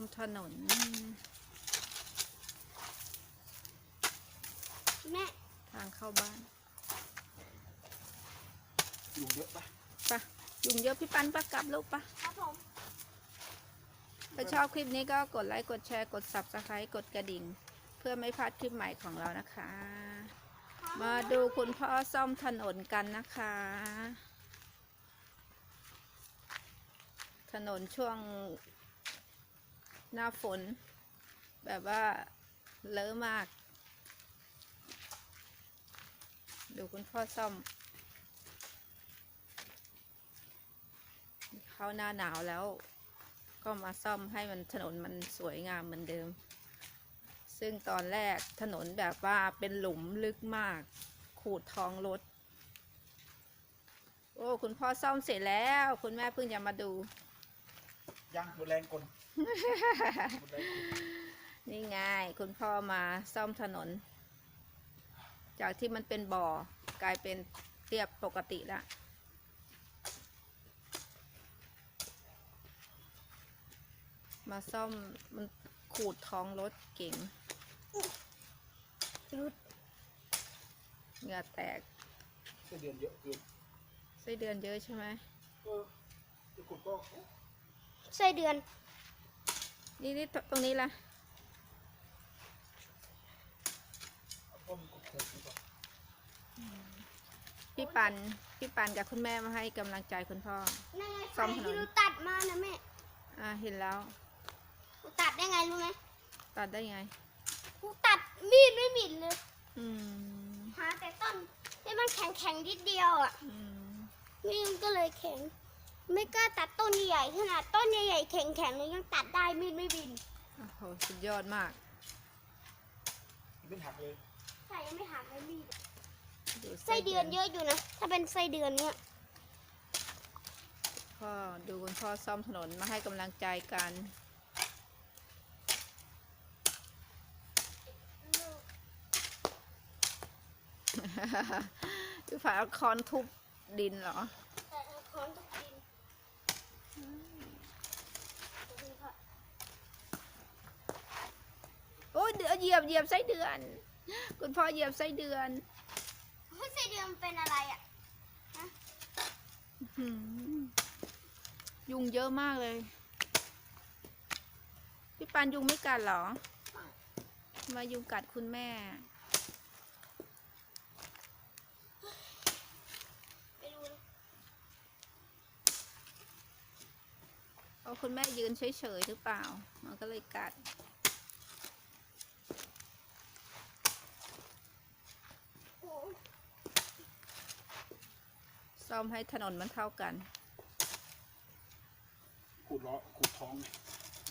มถนน แม่ทางเข้าบ้านยุงเยอะปะปะยุงเยอะพี่ปันปะกลับลูกปะครับผม ถ้าชอบคลิปนี้ก็กดไลค์ กดแชร์ กด subscribe กดกระดิ่ง เพื่อไม่พลาดคลิปใหม่ของเรานะคะ มาดูคุณพ่อซ่อมถนนกันนะคะ ถนนช่วง หน้าฝน แบบว่าเลอะมาก ดูคุณพ่อซ่อม เข้าหน้าหนาวแล้ว ก็มาซ่อมให้มันถนนมันสวยงามเหมือนเดิม ซึ่งตอนแรกถนนแบบว่าเป็นหลุมลึกมาก ขูดท้องรถ โอ้ คุณพ่อซ่อมเสร็จแล้ว คุณแม่เพิ่งจะมาดู ยังหมดแรงกลหมดแรงกลนี่ไงคุณพ่อมาซ่อมถนน จากที่มันเป็นบ่อกลายเป็นเรียบปกติแล้วมาซ่อมมันขูดท้องรถเก๋งรุดเหงื่อแตกไส้เดือนเยอะเกินไส้เดือนเยอะใช่ไหมเออที่ขุดก็ ไส้เดือน นี่นี่ตรงนี้ล่ะเอาต้นขุดขุดดีกว่าพี่ปันพี่ปันกับคุณแม่มาให้กำลังใจคุณพ่อ นั่นไงซ่อไฟมถนน ที่เราตัดมานะแม่อ่าเห็นแล้ว กูตัดได้ไงรู้ไหมตัดได้ไง กูตัดมีดไม่บิดเลยอืมหาแต่ต้นที่มันแข็งแข็งๆนิดเดียวอะอืมมีดมันก็เลยแข็ง ไม่กล้าตัดต้นใหญ่ๆขนาดต้นใหญ่ๆแข็งๆเลยยังตัดได้มีดไม่บินโอ้โหสุดยอดมาก ไม่หักเลยใส่ยังไม่หักเลยมีดดูไส้เดือนเยอะอยู่นะ ถ้าเป็นไส้เดือนเนี้ยพ่อดูคุณพ่อซ่อมถนนมาให้กำลังใจกัน พี่ฝาเอาคอนทุบดินเหรอ แต่คอนทุกดิน โอ้ย เดือเหยียบเหยียบไส้เดือน คุณพ่อเหยียบไส้เดือนเฮ้ยไส้เดือนมันเป็นอะไรอะหืมยุงเยอะมากเลย พี่ปันยุงไม่กัดเหรอ มายุงกัดคุณแม่ไม่รู้นะเพราะคุณแม่ยืนเฉยๆหรือเปล่า มันก็เลยกัด ซ่อมให้ถนนมันเท่ากันขุดล้อขุดท้อง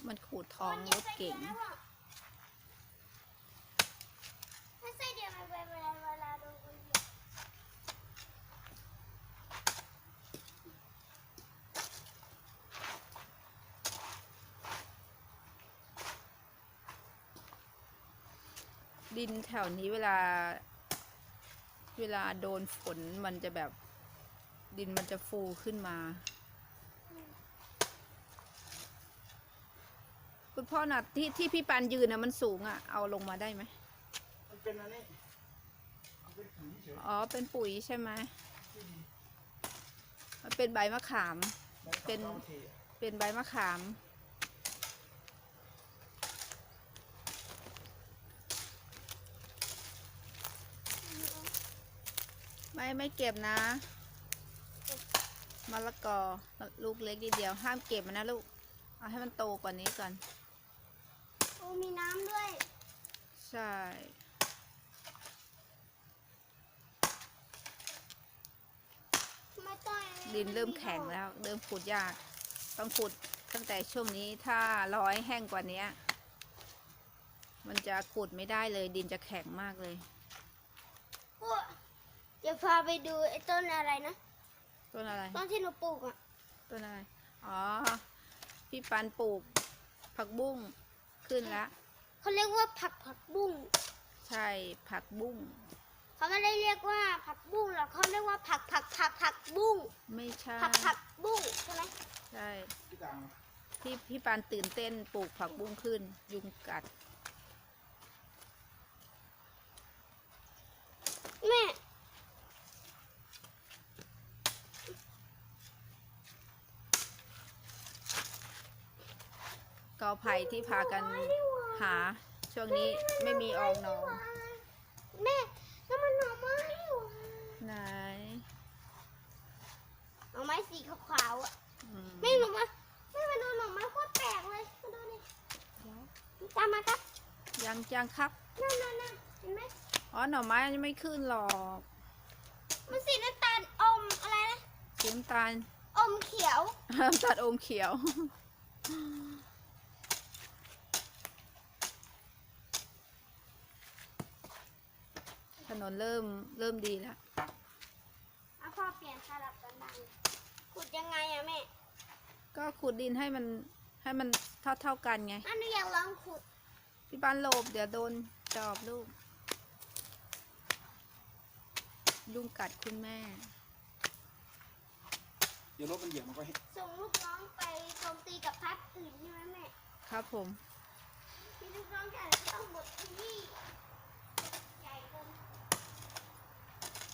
มันขูดท้องรถเก๋งถ้าไส้เดือนมันเป็นเวลาเวลาโดนคนเหยียบดินแถวนี้เวลา เวลาโดนฝนมันจะแบบ ดินมันจะฟูขึ้นมา คุณพ่อน่ะที่ที่พี่ปันยืนน่ะมันสูงอะ่ะ เอาลงมาได้ไหมมันเป็นอันนี้มันเป็นผีเฉยอ๋อ เป็นปุ๋ยใช่ไหม มันเป็นใบมะขาม เป็นมัอาทีอะเป็นใบมะขาม ไม่ ไม่เก็บนะ มะละกอลูกเล็กนิดเดียว ห้ามเก็บมันนะลูก เอาให้มันโตกว่านี้ก่อนโอ้มีน้ำด้วย ใช่ไม่ต้องดินเริ่มแข็งแล้ว เริ่มขุดยาก ต้องขุดตั้งแต่ช่วงนี้ถ้าร้อยแห้งกว่านี้ มันจะขุดไม่ได้เลย ดินจะแข็งมากเลยพวกจะพาไปดูไอ้ต้นอะไรนะ ต้นอะไร ต้นที่หนูปลูกอะต้นอะไร อ๋อ พี่ปันปลูก ผักบุ้งขึ้นแล้วเขาเรียกว่าผักผักบุ้ง ใช่ ผักบุ้ง เขาไม่ได้เรียกว่าผักบุ้งหรอกเขาเรียกว่าผักผักผักผักบุ้ง ไม่ใช่ ผักผักบุ้งใช่ไหมใช่ที่ต่างที่พี่ปานตื่นเต้นปลูกผักบุ้งขึ้น ยุงกัด อไผ่ที่พากันหา ช่วงนี้ไม่มีออกหนอแม่แล้วมันหน่อไม้อยู่ไหนหน่อไม้สีขาวๆอะอืมแม่หนูมาแม่มาดูหน่อไม้โคตรแปลกเลยมาดูดิตามมาครับยังยังครับ นั่นนั่นนั่นเห็นไหมอ๋อหน่อไม้ยังไม่ขึ้นหรอกมันสีน้ำตาลอมอะไรนะสีน้ำตาล อมเขียวน้ำตาลอมเขียว นนเริ่มเริ่มดีแล้วอะพ่อเปลี่ยนสลับกันบ้างขุดยังไงอะแม่ ก็ขุดดินให้มันให้มันเท่าเท่าๆกันไงอันนี้อยากลองขุด พี่ปานโลบเดี๋ยวโดนจอบลูกยุงกัดคุณแม่เดี๋ยวรถมันเหยียบมันก็เห็นส่งลูกน้องไปโจมตีกับพักอื่นใช่ไหมแม่ ครับผม มีลูกน้องแต่ต้องหมดที่ใหญ่เกิน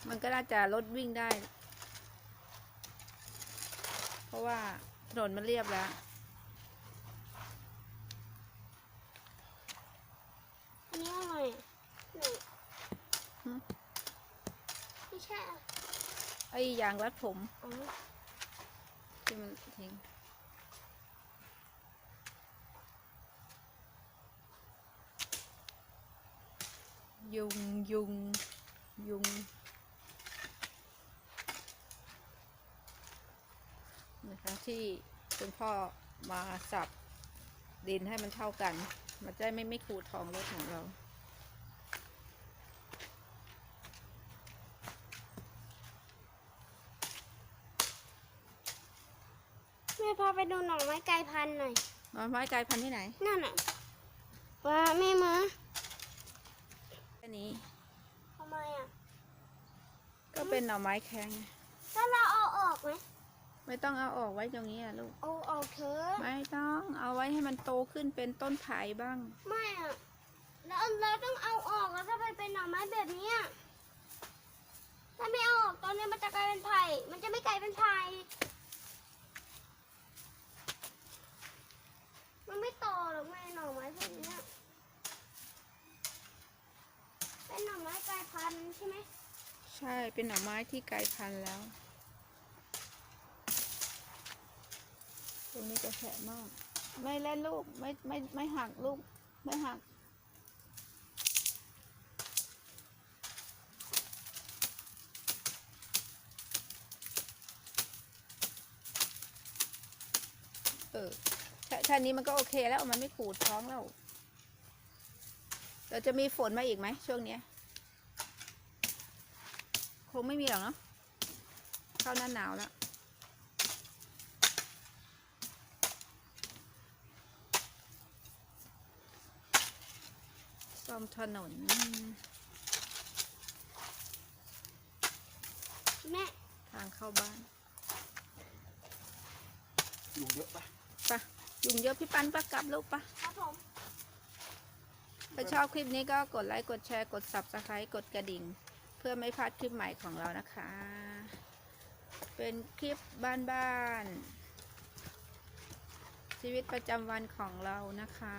มันก็น่าจะรถวิ่งได้ เพราะว่าถนนมันเรียบแล้ว อันนี้อะไรอะไหนหึไม่ใช่อะไอ้ยางรัดผมอ๋อที่มันทิ้งยุงยุงยุงนะคะ ที่คุณพ่อมาสับดินให้มันเท่ากัน มันจะได้ไม่ไม่ขูดทองรถของเรา แม่พาไปดูหน่อไม้ไก่พันธุ์หน่อย หน่อไม้กลายพันธุ์ที่ไหน นั่นอะว่าแม่มาอันนี้ทำไมอะ ก็เป็นหน่อไม้แข็งไงถ้าเราเอาออกไหม ไม่ต้องเอาออกไว้ตรงนี้อะลูก เอาออกเถอะไม่ต้องเอาไว้ให้มันโตขึ้นเป็นต้นไผ่บ้าง ไม่อะแล้วเราต้องเอาออกแล้วถ้าไปเป็นหน่อไม้แบบเนี้ยถ้าไม่เอาออกตอนนี้มันจะกลายเป็นไผ่ มันจะไม่กลายเป็นไผ่ มันไม่โตหรอกแม่หน่อไม้พวกเนี้ยเป็นหน่อไม้กลายพันธุ์ใช่ไหม ใช่ เป็นหน่อไม้ที่กลายพันธุ์แล้ว รงนี้จะแฉะมาก ไม่เล่นลูก ไม่ไม่ไม่หักลูก ไม่หัก เออแค่นี้มันก็โอเคแล้ว มันไม่ขูดท้องแล้ว เราจะมีฝนมาอีกไหมช่วงนี้คงไม่มีหรอกเนาะ เข้าหน้าหนาวแล้ว ซ่อมถนน แม่ทางเข้าบ้านยุงเยอะปะปะยุงเยอะพี่ปันปะกลับลูกปะครับผมถ้าชอบคลิปนี้ก็กดไลค์กดแชร์กด subscribe กดกระดิ่ง เพื่อไม่พลาดคลิปใหม่ของเรานะคะ เป็นคลิปบ้านๆชีวิตประจำวันของเรานะคะ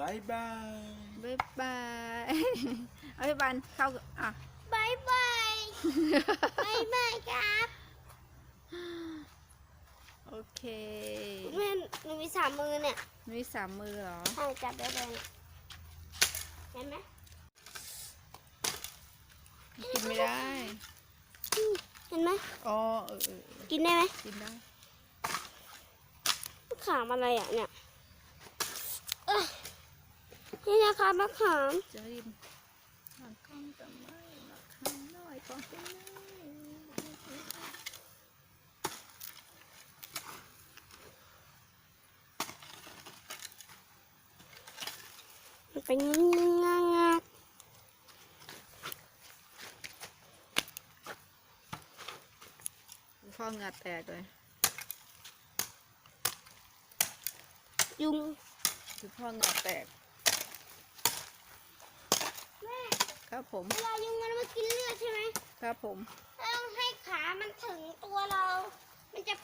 บายบายบ๊ายบายเอาพี่ปันเข้าอะ บายบายบายบายครับโอเคแม่หนูมีสามมือเนี่ยมีสามมือเหรอ ใช่จับได้เลยเนี่ยเห็นไหมกินไม่ได้ เห็นไหมอ๋อเออเออเออกินได้ไหมกินได้มะขามอะไรอะเนี่ยเอ้ย นี่นะคะมะขามจะรินหลังกล้องแต่ไม่หลักข้างน้อยก็เป็นได้มันเป็นงางาพ่อเหงาแตกเลยยุงคุณพ่อเหงาแตกแม่ ครับผมเวลายุงมันมากินเลือดใช่ไหมครับผมถ้าต้องให้ขามันถึงตัวเรา มันจะ